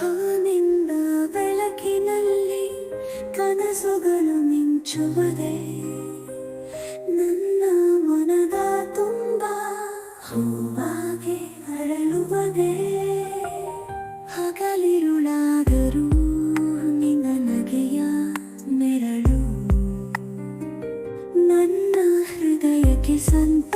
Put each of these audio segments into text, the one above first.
ಹಾನಿಂದ ಬೆಳಕಿನಲ್ಲಿ ಕನಸುಗಳು ಮಿಂಚುವದೆ. ನನ್ನ ಮನದ ತುಂಬ ಹೂವಾಗೆ ಅರಳುವದೆ. ಹಗಲಿರುಳಾದರೂ ನಿನ್ನ ನಗೆಯ ಮೆರಳು ನನ್ನ ಹೃದಯಕ್ಕೆ ಸಂತ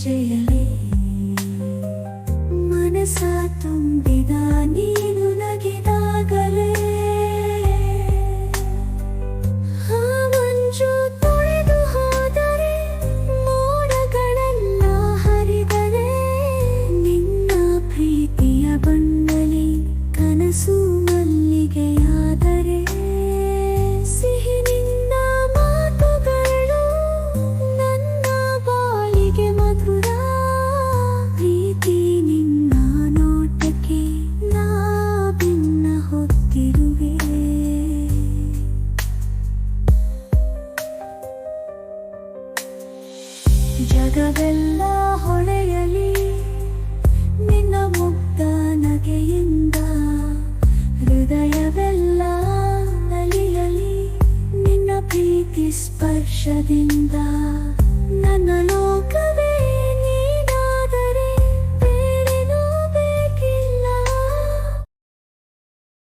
ಹೆಜ್ಜೆಯಲಿ ಮನಸ ತುಂಬಿದ ನೀನು ಜಗವೆಲ್ಲ ಹೊಳೆಯಲಿ ನಿನ್ನ ಮುಗ್ಧ ನಗೆಯಿಂದ ಹೃದಯವೆಲ್ಲ ನಲಿಯಲಿ ನಿನ್ನ ಪ್ರೀತಿ ಸ್ಪರ್ಶದಿಂದ.